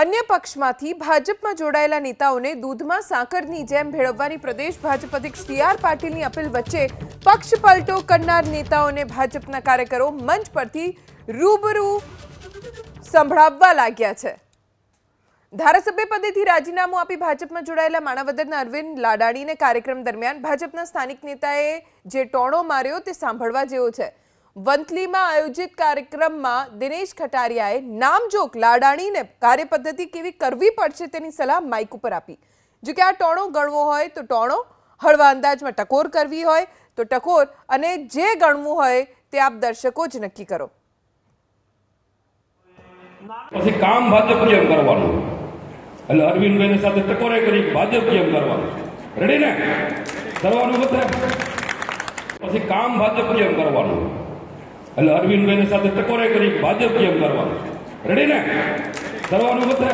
અન્ય પક્ષમાંથી ભાજપમાં જોડાયેલા નેતાઓને દૂધમાં સાકરની જેમ ભેળવવાની પ્રદેશ ભાજપ અધ્યક્ષ સી આર પાટીલની અપીલ વચ્ચે પક્ષ પલટો કરનાર નેતાઓને ભાજપના કાર્યકરો મંચ પરથી રૂબરૂ સંભળાવવા લાગ્યા છે. ધારાસભ્ય પદેથી રાજીનામું આપી ભાજપમાં જોડાયેલા માણાવદરના અરવિંદ લાડાણીને કાર્યક્રમ દરમિયાન ભાજપના સ્થાનિક નેતાએ જે ટોણો માર્યો તે સાંભળવા જેવો છે. વંથલીમાં આયોજિત કાર્યક્રમમાં દિનેશ ખટારિયાએ નામજોગ લાડાણીને કાર્યપદ્ધતિ કેવી કરવી પડશે તેની સલાહ માઇક ઉપર આપી. જો કે આ ટોણો ગણવો હોય તો ટોણો, હળવા અંદાજમાં ટકોર કરવી હોય તો ટકોર અને જે ગણવું હોય તે આપ દર્શકો જ નક્કી કરો. પછી કામ ભાજપ કેમ કરવાનું. એટલે અરવિંદભાઈ સાથે ટકોરે કરી ભાજપ કેમ કરવાનું. રેડી ને? કરવાનું બધા. પછી કામ ભાજપ કેમ કરવાનું. એટલે અરવિંદભાઈની સાથે ટકોરે કરી ભાજપ કેમ કરવાનું? રેડી ને? કરવાનું બધા